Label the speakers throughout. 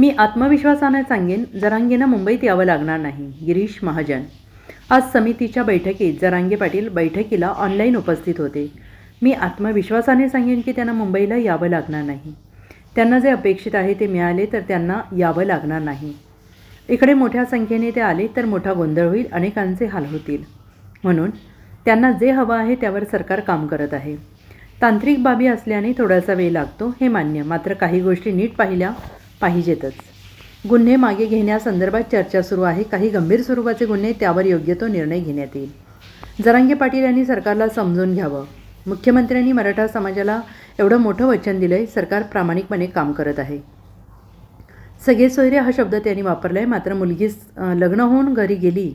Speaker 1: मी आत्मविश्वासानं सांगेन जरांगेंना मुंबईत यावं लागणार नाही गिरीश महाजन. आज समितीच्या बैठकीत जरांगे पाटील बैठकीला ऑनलाईन उपस्थित होते. मी आत्मविश्वासाने सांगेन की त्यांना मुंबईला यावं लागणार नाही. त्यांना जे अपेक्षित आहे ते मिळाले तर त्यांना यावं लागणार नाही. इकडे मोठ्या संख्येने ते आले तर मोठा गोंधळ होईल अनेकांचे हाल होतील. म्हणून त्यांना जे हवं आहे त्यावर सरकार काम करत आहे. तांत्रिक बाबी असल्याने थोडासा वेळ लागतो हे मान्य. मात्र काही गोष्टी नीट पाहिल्या पाहिजेतच. गुन्हे मागे घेण्यासंदर्भात चर्चा सुरू आहे. काही गंभीर स्वरूपाचे गुन्हे त्यावर योग्य तो निर्णय घेण्यात येईल. जरांगे पाटील यांनी सरकारला समजून घ्यावं. मुख्यमंत्र्यांनी मराठा समाजाला एवढं मोठं वचन दिलं आहे सरकार प्रामाणिकपणे काम करत आहे. सगळे सोयरे हा शब्द त्यांनी वापरला आहे मात्र मुलगी लग्न होऊन घरी गेली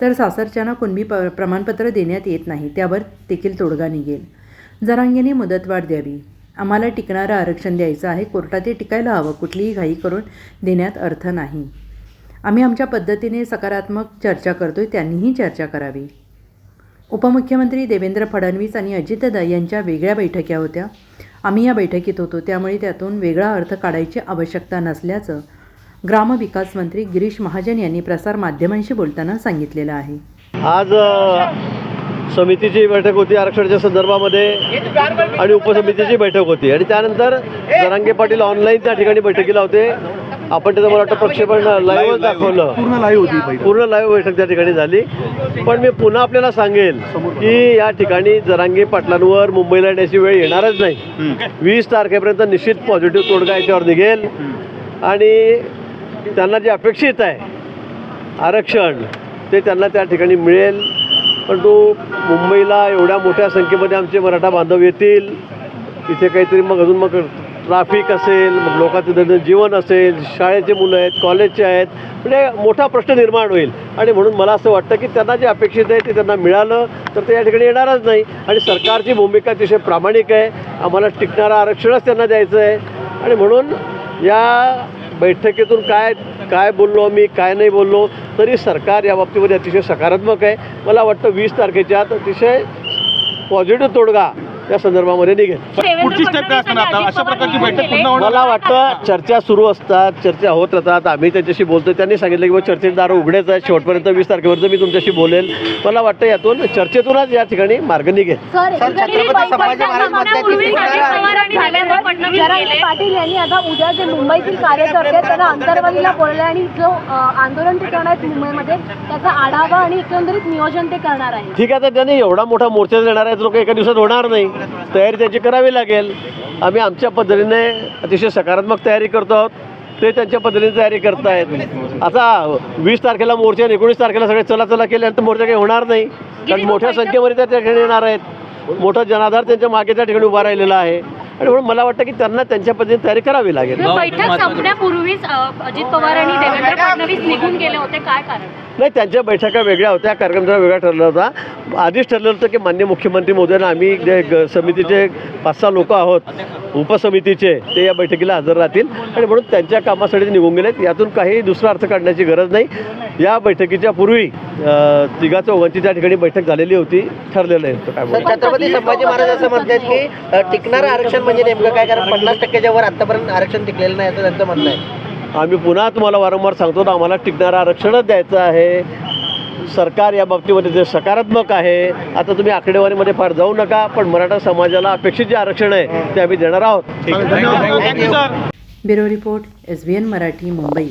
Speaker 1: तर सासरच्यांना कुणबी प प्रमाणपत्र देण्यात येत नाही. त्यावर देखील तोडगा निघेल. जरांगेने मुदतवाढ द्यावी. आम्हाला टिकणारं आरक्षण द्यायचं आहे. कोर्टात ते टिकायला हवं. कुठलीही घाई करून देण्यात अर्थ नाही. आम्ही आमच्या पद्धतीने सकारात्मक चर्चा करतो आहे त्यांनीही चर्चा करावी. उपमुख्यमंत्री देवेंद्र फडणवीस आणि अजितदा यांच्या वेगळ्या बैठक्या होत्या. आम्ही या बैठकीत होतो. त्यामुळे त्यातून वेगळा अर्थ काढायची आवश्यकता नसल्याचं ग्रामविकास मंत्री गिरीश महाजन यांनी प्रसारमाध्यमांशी बोलताना सांगितलेलं आहे.
Speaker 2: आज समितीची बैठक होती आरक्षणाच्या संदर्भामध्ये आणि उपसमितीची बैठक होती. आणि त्यानंतर जरांगे पाटील ऑनलाईन त्या ठिकाणी बैठकीला होते. आपण त्याचं मला वाटतं प्रक्षेपण लाईव्हच दाखवलं.
Speaker 3: पूर्ण लाईव्ह होती बैठक
Speaker 2: पूर्ण लाईव्ह बैठक त्या ठिकाणी झाली. पण मी पुन्हा आपल्याला सांगेल की या ठिकाणी जरांगे पाटलांवर मुंबईला येण्याची वेळ येणारच नाही. वीस तारखेपर्यंत निश्चित पॉझिटिव्ह तोडगा याच्यावर निघेल. आणि त्यांना जे अपेक्षित आहे आरक्षण ते त्यांना त्या ठिकाणी मिळेल. परंतु मुंबईला एवढ्या मोठ्या संख्येमध्ये आमचे मराठा बांधव येतील इथे काहीतरी मग अजून मग ट्राफिक असेल मग लोकांचं दैनंदिन जीवन असेल शाळेचे मुलं आहेत कॉलेजचे आहेत म्हणजे मोठा प्रश्न निर्माण होईल. आणि म्हणून मला असं वाटतं की त्यांना जे अपेक्षित आहे ते त्यांना मिळालं तर ते या ठिकाणी येणारच नाही. आणि सरकारची भूमिका अतिशय प्रामाणिक आहे. आम्हाला टिकणारं आरक्षणच त्यांना द्यायचं आहे. आणि म्हणून या बैठकीतून काय काय बोललो मी काय नाही बोललो तरी सरकार या बाबतीमध्ये अतिशय सकारात्मक आहे. मला वाटतं वीस तारखेच्या आत अतिशय पॉझिटिव्ह तोडगा या संदर्भामध्ये निघेल.
Speaker 3: पुढची स्टेप काय असणार आता अशा प्रकारची बैठक पुन्हा होणार.
Speaker 2: मला वाटतं चर्चा सुरू असतात चर्चा होत राहतात आम्ही त्यांच्याशी बोलतो त्यांनी सांगितलं की चर्चेचे दार उघडेच आहेत. शेवटपर्यंत वीस तारखेपर्यंत मी तुमच्याशी बोलेल. मला वाटतं यातून चर्चेतूनच या ठिकाणी मार्ग निघेल.
Speaker 4: पाटील यांनी आता उद्या जे मुंबईतील कार्यकर्ते त्यांना अंतर्वालीला बोलले आणि जो आंदोलन ते करणार आहेत मुंबईमध्ये त्याचा आढावा आणि एकंदरीत नियोजन ते करणार आहे
Speaker 2: ठीक आहे तर त्यांनी एवढा मोठा मोर्चा देणार आहेत. लोक एका दिवसात होणार नाही. तयारी त्यांची करावी लागेल. आम्ही आमच्या पद्धतीने अतिशय सकारात्मक तयारी करतो आहोत. ते त्यांच्या पद्धतीने तयारी करतायत. आता वीस तारखेला मोर्चा आणि एकोणीस तारखेला सगळे चला चला केल्यानंतर मोर्चा काही होणार नाही. कारण मोठ्या संख्येमध्ये त्या ठिकाणी येणार आहेत. मोठा जनाधार त्यांच्या मागे त्या ठिकाणी उभा राहिलेला आहे. आणि म्हणून मला वाटतं की त्यांना त्यांच्या पद्धतीने तयारी करावी लागेल.
Speaker 5: बैठक संपण्यापूर्वीच अजित पवार आणि देवेंद्र फडणवीस निघून गेले होते. काय कारण?
Speaker 2: नाही त्यांच्या बैठका वेगळ्या होत्या कार्यक्रम जरा वेगळा ठरला होता. आधीच ठरलं होतं की मान्य मुख्यमंत्री मोदयांना आम्ही जे ग- समितीचे पाच सहा लोक आहोत. उपसमितीचे ते या बैठकीला हजर राहतील आणि म्हणून त्यांच्या कामासाठी ते निघून गेलेत. यातून काही दुसरा अर्थ काढण्याची गरज नाही. या बैठकीच्या पूर्वी तिघा चौघांची त्या ठिकाणी बैठक झालेली होती. ठरलेलं आहे. काय.
Speaker 6: छत्रपती संभाजी महाराज असं म्हणतात की टिकणारं आरक्षण म्हणजे नेमकं काय? कारण पन्नास टक्क्याच्या वर आतापर्यंत आरक्षण टिकलेलं नाही असं त्यांचं म्हणणं आहे.
Speaker 2: आम्ही पुन्हा तुम्हाला वारंवार सांगतो आम्हाला टिकणारं आरक्षणच द्यायचं आहे. सरकार या बाबतीमध्ये जे सकारात्मक आहे आता तुम्ही आकडेवारीमध्ये फार जाऊ नका पण मराठा समाजाला अपेक्षित जे आरक्षण आहे ते आम्ही देणार आहोत.
Speaker 1: Bureau report S B N Marathi Mumbai.